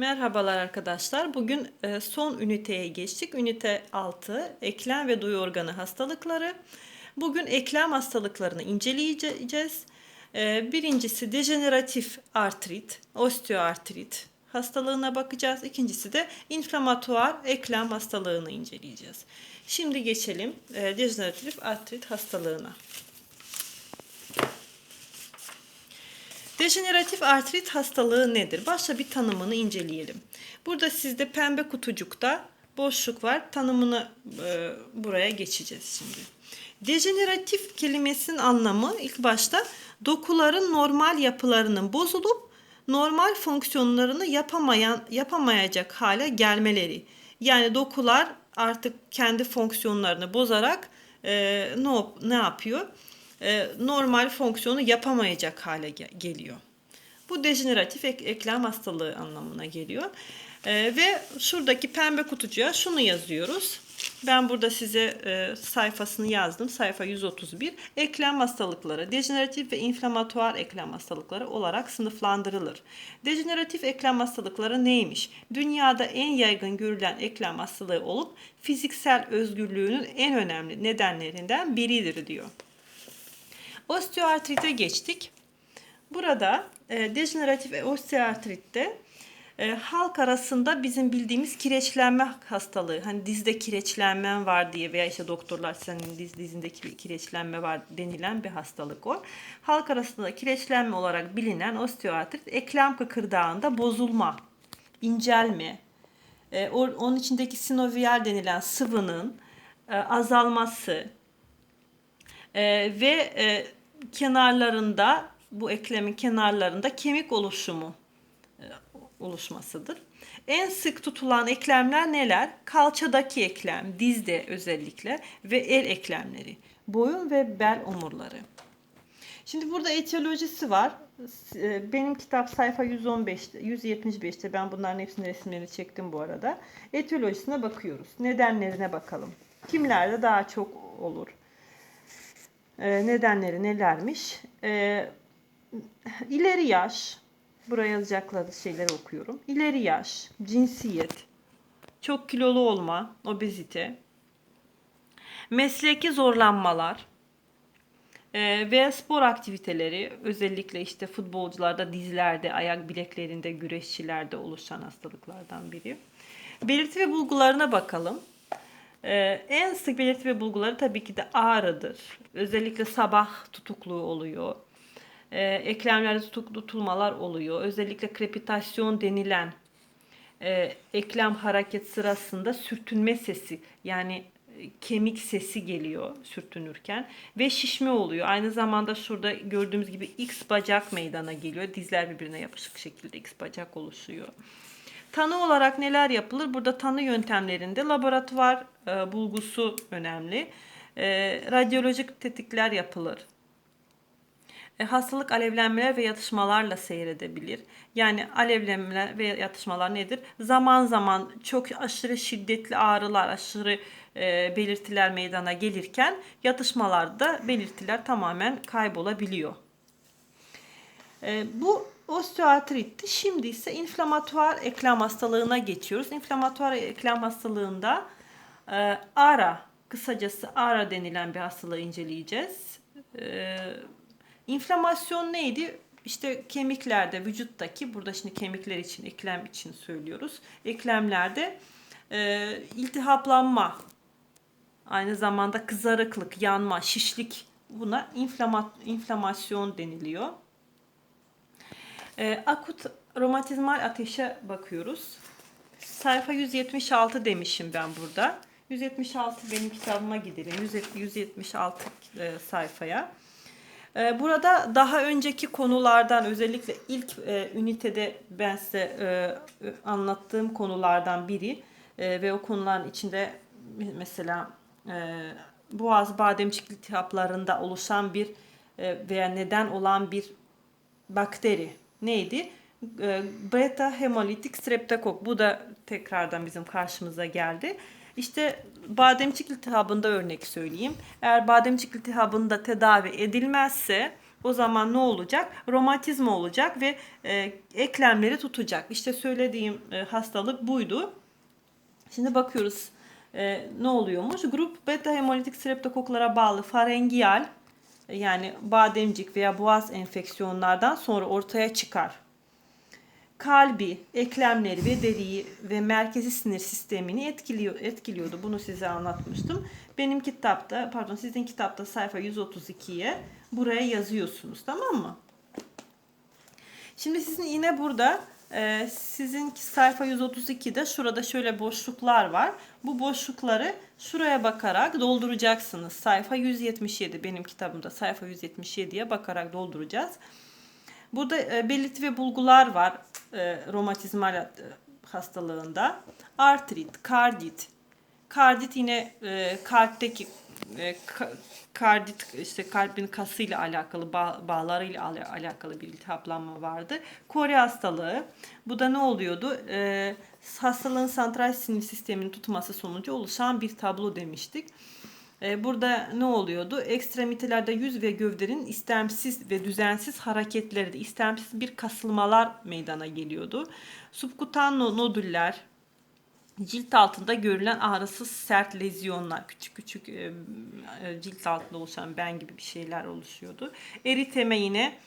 Merhabalar arkadaşlar. Bugün e, son üniteye geçtik. Ünite 6 eklem ve duyu organı hastalıkları. Bugün eklem hastalıklarını inceleyeceğiz. E, Birincisi dejeneratif artrit, osteoartrit hastalığına bakacağız. İkincisi de inflamatuar eklem hastalığını inceleyeceğiz. Şimdi geçelim e, dejeneratif artrit hastalığına. Dejeneratif artrit hastalığı nedir? Başta bir tanımını inceleyelim. Burada sizde pembe kutucukta boşluk var. Tanımını e, buraya geçeceğiz şimdi. Dejeneratif kelimesinin anlamı ilk başta dokuların normal yapılarının bozulup normal fonksiyonlarını yapamayan yapamayacak hale gelmeleri. Yani dokular artık kendi fonksiyonlarını bozarak e, ne, ne yapıyor? E, normal fonksiyonu yapamayacak hale ge- geliyor. Bu dejeneratif ek- eklem hastalığı anlamına geliyor. E, ve şuradaki pembe kutucuğa şunu yazıyoruz. Ben burada size e, sayfasını yazdım. Sayfa 131. Eklem hastalıkları, dejeneratif ve inflamatuar eklem hastalıkları olarak sınıflandırılır. Dejeneratif eklem hastalıkları neymiş? Dünyada en yaygın görülen eklem hastalığı olup fiziksel özgürlüğünün en önemli nedenlerinden biridir diyor. Osteoartrite geçtik. Burada e, dejeneratif osteoartritte e, halk arasında bizim bildiğimiz kireçlenme hastalığı. Hani dizde kireçlenmen var diye veya işte doktorlar senin diz dizindeki bir kireçlenme var denilen bir hastalık o. Halk arasında kireçlenme olarak bilinen osteoartrit eklem kıkırdağında bozulma, incelme, e, onun içindeki sinovial denilen sıvının e, azalması, ee, ve e, kenarlarında bu eklemin kenarlarında kemik oluşumu e, oluşmasıdır. En sık tutulan eklemler neler? Kalçadaki eklem, dizde özellikle ve el eklemleri, boyun ve bel omurları. Şimdi burada etiyolojisi var. E, Benim kitap sayfa 115'te, 175'te ben bunların hepsinin resimlerini çektim bu arada. Etiyolojisine bakıyoruz. Nedenlerine bakalım. Kimlerde daha çok olur? Ee, nedenleri nelermiş? Ee, ileri yaş, buraya yazacakları şeyleri okuyorum. İleri yaş, cinsiyet, çok kilolu olma, obezite, mesleki zorlanmalar ee, ve spor aktiviteleri özellikle işte futbolcularda dizlerde, ayak bileklerinde, güreşçilerde oluşan hastalıklardan biri. Belirti ve bulgularına bakalım. Ee, en sık belirti ve bulguları tabii ki de ağrıdır. Özellikle sabah tutukluğu oluyor. Ee, eklemlerde tutuk, tutulmalar oluyor. Özellikle krepitasyon denilen e, eklem hareket sırasında sürtünme sesi yani e, kemik sesi geliyor sürtünürken ve şişme oluyor. Aynı zamanda şurada gördüğümüz gibi X bacak meydana geliyor. Dizler birbirine yapışık şekilde X bacak oluşuyor. Tanı olarak neler yapılır? Burada tanı yöntemlerinde laboratuvar e, bulgusu önemli. E, radyolojik tetikler yapılır. E, hastalık alevlenmeler ve yatışmalarla seyredebilir. Yani alevlenmeler ve yatışmalar nedir? Zaman zaman çok aşırı şiddetli ağrılar, aşırı e, belirtiler meydana gelirken yatışmalarda belirtiler tamamen kaybolabiliyor. E, bu osteoartritti. Şimdi ise inflamatuar eklem hastalığına geçiyoruz. İnflamatuar eklem hastalığında e, ARA, kısacası ARA denilen bir hastalığı inceleyeceğiz. E, inflamasyon neydi? İşte kemiklerde, vücuttaki, burada şimdi kemikler için, eklem için söylüyoruz. Eklemlerde e, iltihaplanma, aynı zamanda kızarıklık, yanma, şişlik buna inflama, inflamasyon deniliyor. E, akut romatizmal ateşe bakıyoruz. Sayfa 176 demişim ben burada. 176 benim kitabıma gidelim. 176 e, sayfaya. E, burada daha önceki konulardan özellikle ilk e, ünitede ben size e, anlattığım konulardan biri e, ve o konuların içinde mesela e, boğaz bademcik iltihaplarında oluşan bir e, veya neden olan bir bakteri neydi? E, beta hemolitik streptokok. Bu da tekrardan bizim karşımıza geldi. İşte bademcik iltihabında örnek söyleyeyim. Eğer bademcik iltihabında tedavi edilmezse O zaman ne olacak? Romatizma olacak ve e, eklemleri tutacak. İşte söylediğim e, hastalık buydu. Şimdi bakıyoruz e, ne oluyormuş? Grup beta hemolitik streptokoklara bağlı farengial yani bademcik veya boğaz enfeksiyonlardan sonra ortaya çıkar. Kalbi, eklemleri ve deriyi ve merkezi sinir sistemini etkiliyor, etkiliyordu. Bunu size anlatmıştım. Benim kitapta, pardon sizin kitapta sayfa 132'ye buraya yazıyorsunuz tamam mı? Şimdi sizin yine burada e, sizin sayfa 132'de şurada şöyle boşluklar var. Bu boşlukları şuraya bakarak dolduracaksınız. Sayfa 177 benim kitabımda sayfa 177'ye bakarak dolduracağız. Burada e, belirti ve bulgular var e, romatizmal e, hastalığında. Artrit, kardit. Kardit yine kalpteki ka- kardit işte kalbin kasıyla alakalı bağ, bağlarıyla al- alakalı bir iltihaplanma vardı. Kore hastalığı. Bu da ne oluyordu? E, hastalığın santral sinir sisteminin tutması sonucu oluşan bir tablo demiştik. E, Burada ne oluyordu? Ekstremitelerde yüz ve gövdenin istemsiz ve düzensiz hareketleri istemsiz bir kasılmalar meydana geliyordu. Subkutan no- nodüller, cilt altında görülen ağrısız sert lezyonlar, küçük küçük e, e, cilt altında oluşan ben gibi bir şeyler oluşuyordu. Eriteme yine,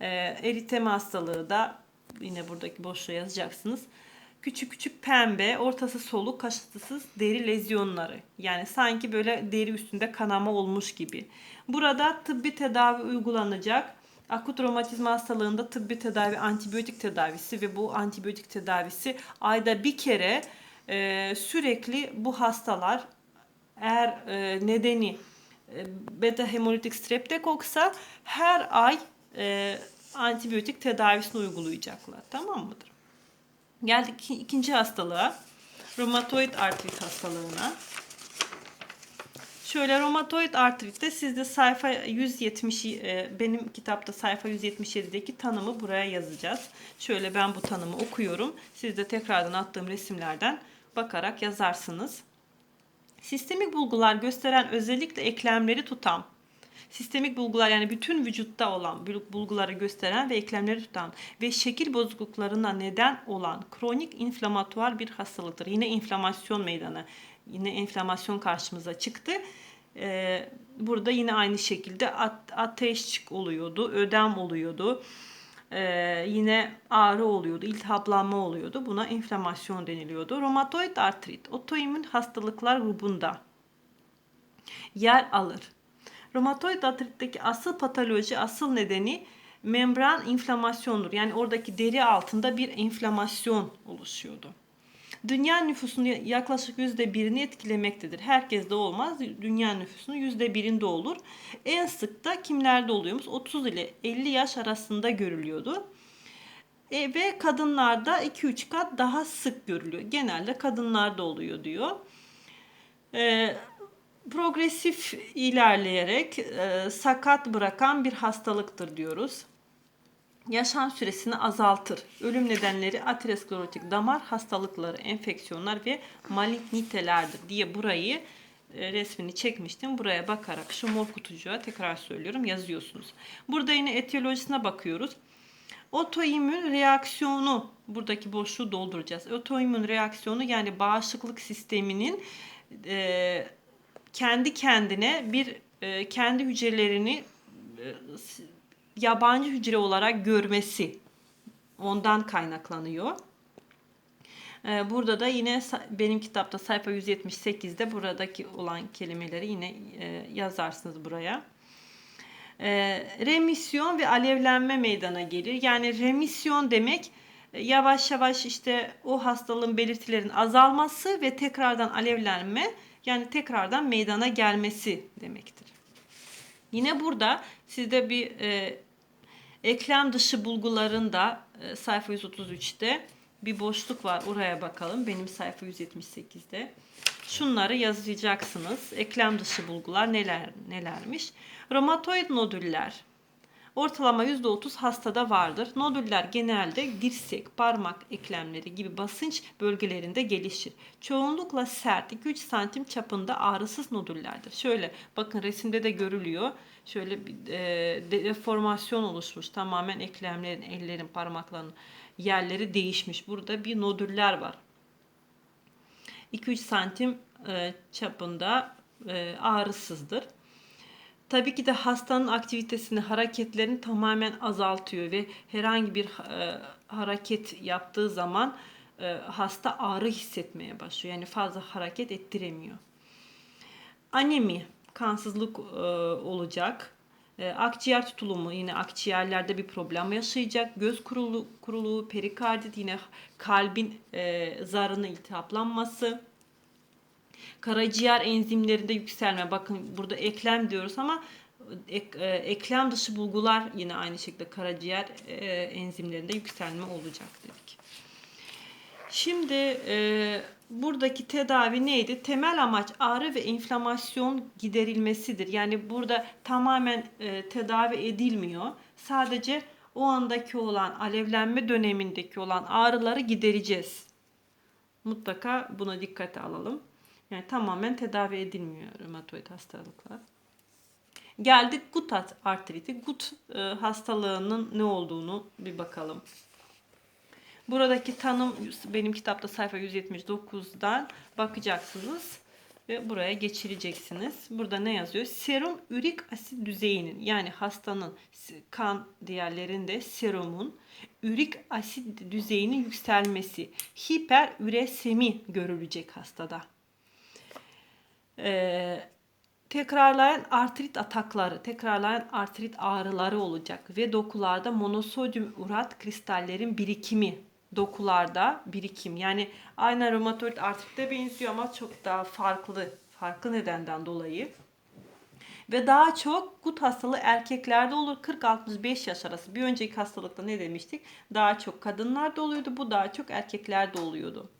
eriteme hastalığı da yine buradaki boşluğa yazacaksınız. Küçük küçük pembe, ortası soluk, kaşıntısız deri lezyonları. Yani sanki böyle deri üstünde kanama olmuş gibi. Burada tıbbi tedavi uygulanacak. Akut romatizma hastalığında tıbbi tedavi antibiyotik tedavisi ve bu antibiyotik tedavisi ayda bir kere e, sürekli bu hastalar eğer e, nedeni e, beta hemolitik streptokoksa her ay e, antibiyotik tedavisini uygulayacaklar. Tamam mıdır? Geldik iki- ikinci hastalığa. Romatoid artrit hastalığına. Şöyle romatoid artritte sizde sayfa 170 e, benim kitapta sayfa 177'deki tanımı buraya yazacağız. Şöyle ben bu tanımı okuyorum. Siz de tekrardan attığım resimlerden bakarak yazarsınız. Sistemik bulgular gösteren özellikle eklemleri tutan sistemik bulgular yani bütün vücutta olan bul- bulguları gösteren ve eklemleri tutan ve şekil bozukluklarına neden olan kronik inflamatuar bir hastalıktır. Yine inflamasyon meydana, yine inflamasyon karşımıza çıktı. Ee, burada yine aynı şekilde at- ateş oluyordu, ödem oluyordu. Ee, yine ağrı oluyordu, iltihaplanma oluyordu. Buna inflamasyon deniliyordu. Romatoid artrit, otoimmün hastalıklar grubunda yer alır. Romatoid artritteki asıl patoloji, asıl nedeni membran inflamasyondur. Yani oradaki deri altında bir inflamasyon oluşuyordu. Dünya nüfusunun yaklaşık %1'ini etkilemektedir. Herkes de olmaz. Dünya nüfusunun %1'inde olur. En sık da kimlerde oluyormuş? 30 ile 50 yaş arasında görülüyordu. E, ve kadınlarda 2-3 kat daha sık görülüyor. Genelde kadınlarda oluyor diyor. E, progresif ilerleyerek e, sakat bırakan bir hastalıktır diyoruz. Yaşam süresini azaltır. Ölüm nedenleri aterosklerotik damar hastalıkları, enfeksiyonlar ve malignitelerdir diye burayı e, resmini çekmiştim. Buraya bakarak şu mor kutucuğa tekrar söylüyorum yazıyorsunuz. Burada yine etiyolojisine bakıyoruz. Otoimmün reaksiyonu buradaki boşluğu dolduracağız. Otoimmün reaksiyonu yani bağışıklık sisteminin e, kendi kendine bir e, kendi hücrelerini e, yabancı hücre olarak görmesi ondan kaynaklanıyor. E, burada da yine benim kitapta sayfa 178'de buradaki olan kelimeleri yine e, yazarsınız buraya. E, remisyon ve alevlenme meydana gelir. Yani remisyon demek e, yavaş yavaş işte o hastalığın belirtilerin azalması ve tekrardan alevlenme yani tekrardan meydana gelmesi demektir. Yine burada sizde bir e, eklem dışı bulgularında e, sayfa 133'te bir boşluk var. Oraya bakalım. Benim sayfa 178'de. Şunları yazacaksınız. Eklem dışı bulgular neler nelermiş? Romatoid nodüller. Ortalama %30 hastada vardır. Nodüller genelde dirsek, parmak eklemleri gibi basınç bölgelerinde gelişir. Çoğunlukla sert 2-3 santim çapında ağrısız nodüllerdir. Şöyle bakın resimde de görülüyor. şöyle bir e, deformasyon oluşmuş. Tamamen eklemlerin, ellerin, parmakların yerleri değişmiş. Burada bir nodüller var. 2-3 santim e, çapında e, ağrısızdır. Tabii ki de hastanın aktivitesini, hareketlerini tamamen azaltıyor ve herhangi bir e, hareket yaptığı zaman e, hasta ağrı hissetmeye başlıyor. Yani fazla hareket ettiremiyor. Anemi, kansızlık e, olacak. E, akciğer tutulumu yine akciğerlerde bir problem yaşayacak. Göz kurulu, kuruluğu, perikardit yine kalbin e, zarını iltihaplanması. Karaciğer enzimlerinde yükselme. Bakın burada eklem diyoruz ama ek, e, eklem dışı bulgular yine aynı şekilde karaciğer e, enzimlerinde yükselme olacak dedik. Şimdi e, buradaki tedavi neydi? Temel amaç ağrı ve inflamasyon giderilmesidir. Yani burada tamamen e, tedavi edilmiyor. Sadece o andaki olan alevlenme dönemindeki olan ağrıları gidereceğiz. Mutlaka buna dikkate alalım. Yani tamamen tedavi edilmiyor romatoid hastalıklar. Geldik gut artriti. Gut e, hastalığının ne olduğunu bir bakalım. Buradaki tanım benim kitapta sayfa 179'dan bakacaksınız ve buraya geçireceksiniz. Burada ne yazıyor? Serum ürik asit düzeyinin yani hastanın kan diğerlerinde serumun ürik asit düzeyinin yükselmesi, hiperüresemi görülecek hastada. Ee, tekrarlayan artrit atakları, tekrarlayan artrit ağrıları olacak ve dokularda monosodyum urat kristallerin birikimi dokularda birikim. Yani aynı romatoid artritte benziyor ama çok daha farklı, farklı nedenden dolayı. Ve daha çok gut hastalığı erkeklerde olur. 40-65 yaş arası. Bir önceki hastalıkta ne demiştik? Daha çok kadınlarda oluyordu. Bu daha çok erkeklerde oluyordu.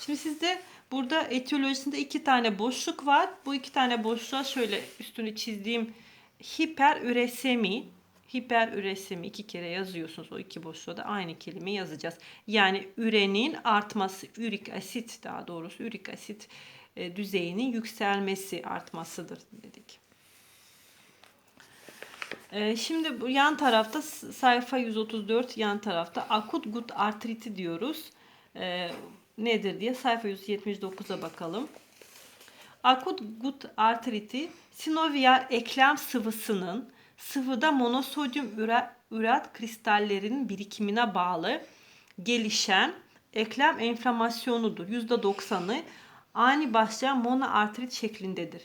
Şimdi sizde burada etiyolojisinde iki tane boşluk var. Bu iki tane boşluğa şöyle üstünü çizdiğim hiperüresemi hiperüresemi iki kere yazıyorsunuz. O iki boşluğa da aynı kelime yazacağız. Yani ürenin artması, ürik asit daha doğrusu ürik asit e, düzeyinin yükselmesi artmasıdır dedik. E, şimdi bu yan tarafta sayfa 134 yan tarafta akut gut artriti diyoruz. Nedir diye sayfa 179'a bakalım. Akut gut artriti sinovial eklem sıvısının sıvıda monosodyum ürat kristallerinin birikimine bağlı gelişen eklem enflamasyonudur. %90'ı ani başlayan monoartrit şeklindedir.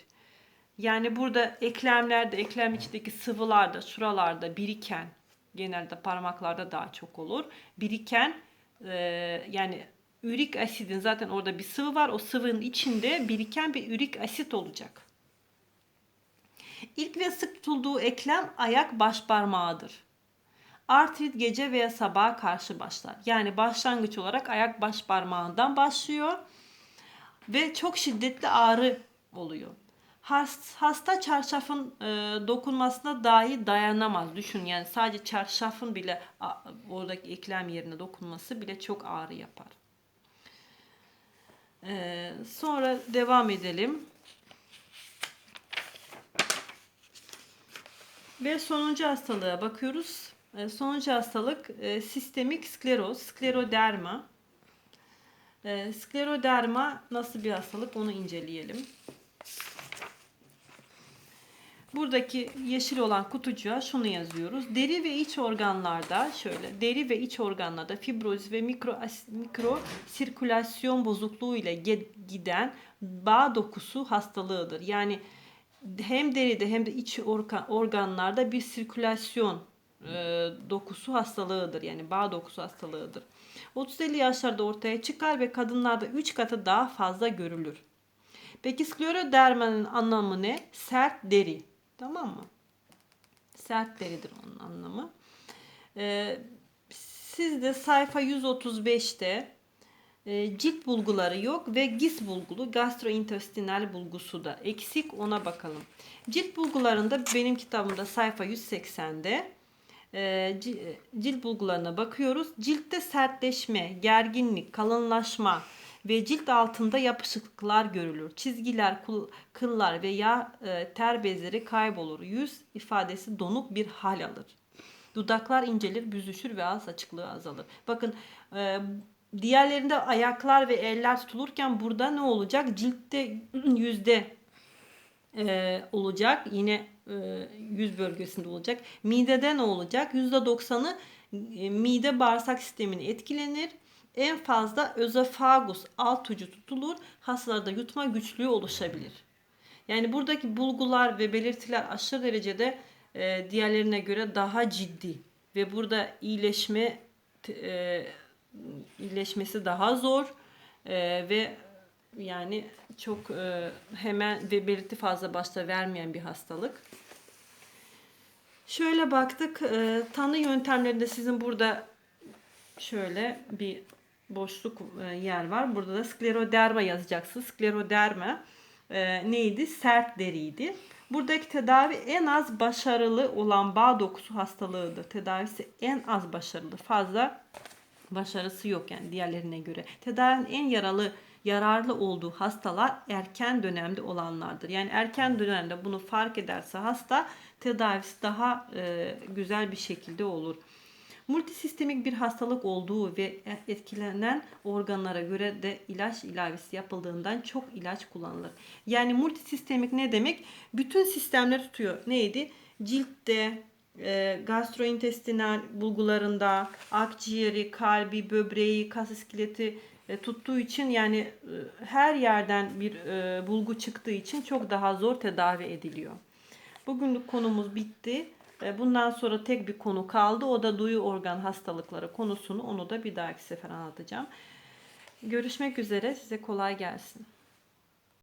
Yani burada eklemlerde, eklem içindeki sıvılarda, şuralarda biriken, genelde parmaklarda daha çok olur. Biriken e, yani ürik asidin zaten orada bir sıvı var. O sıvının içinde biriken bir ürik asit olacak. İlk ve sık tutulduğu eklem ayak baş parmağıdır. Artrit gece veya sabaha karşı başlar. Yani başlangıç olarak ayak baş parmağından başlıyor ve çok şiddetli ağrı oluyor. Hasta çarşafın e, dokunmasına dahi dayanamaz. Düşün yani sadece çarşafın bile oradaki eklem yerine dokunması bile çok ağrı yapar. E, sonra devam edelim. Ve sonuncu hastalığa bakıyoruz. E, sonuncu hastalık e, sistemik skleroz, skleroderma. E, skleroderma nasıl bir hastalık onu inceleyelim. Buradaki yeşil olan kutucuğa şunu yazıyoruz. Deri ve iç organlarda şöyle deri ve iç organlarda fibroz ve mikro mikro sirkülasyon bozukluğu ile giden bağ dokusu hastalığıdır. Yani hem deride hem de iç organlarda bir sirkülasyon e, dokusu hastalığıdır. Yani bağ dokusu hastalığıdır. 30-50 yaşlarda ortaya çıkar ve kadınlarda 3 katı daha fazla görülür. Peki sklerodermanın anlamı ne? Sert deri. Tamam mı? Sert deridir onun anlamı. Ee, siz de sayfa 135'te e, cilt bulguları yok ve GIS bulgulu gastrointestinal bulgusu da eksik ona bakalım. Cilt bulgularında benim kitabımda sayfa 180'de e, cilt bulgularına bakıyoruz. Ciltte sertleşme, gerginlik, kalınlaşma, ve cilt altında yapışıklıklar görülür. Çizgiler, kıllar ve yağ e, ter bezleri kaybolur. Yüz ifadesi donuk bir hal alır. Dudaklar incelir, büzüşür ve ağız açıklığı azalır. Bakın e, diğerlerinde ayaklar ve eller tutulurken burada ne olacak? Ciltte yüzde e, olacak. Yine yüz bölgesinde olacak. Midede ne olacak? %90'ı e, mide bağırsak sistemini etkilenir. En fazla özofagus alt ucu tutulur. Hastalarda yutma güçlüğü oluşabilir. Yani buradaki bulgular ve belirtiler aşırı derecede e, diğerlerine göre daha ciddi ve burada iyileşme e, iyileşmesi daha zor E, ve yani çok e, hemen ve belirti fazla başta vermeyen bir hastalık. Şöyle baktık e, tanı yöntemlerinde sizin burada şöyle bir boşluk e, yer var. Burada da skleroderma yazacaksınız. Skleroderma e, neydi? Sert deriydi. Buradaki tedavi en az başarılı olan bağ dokusu hastalığıdır. Tedavisi en az başarılı. Fazla başarısı yok yani diğerlerine göre. Tedavinin en yaralı yararlı olduğu hastalar erken dönemde olanlardır. Yani erken dönemde bunu fark ederse hasta tedavisi daha e, güzel bir şekilde olur. Multisistemik bir hastalık olduğu ve etkilenen organlara göre de ilaç ilavesi yapıldığından çok ilaç kullanılır. Yani multisistemik ne demek? Bütün sistemleri tutuyor. Neydi? Ciltte, e, gastrointestinal bulgularında, akciğeri, kalbi, böbreği, kas iskeleti e, tuttuğu için yani e, her yerden bir e, bulgu çıktığı için çok daha zor tedavi ediliyor. Bugünlük konumuz bitti. Bundan sonra tek bir konu kaldı. O da duyu organ hastalıkları konusunu. Onu da bir dahaki sefer anlatacağım. Görüşmek üzere. Size kolay gelsin.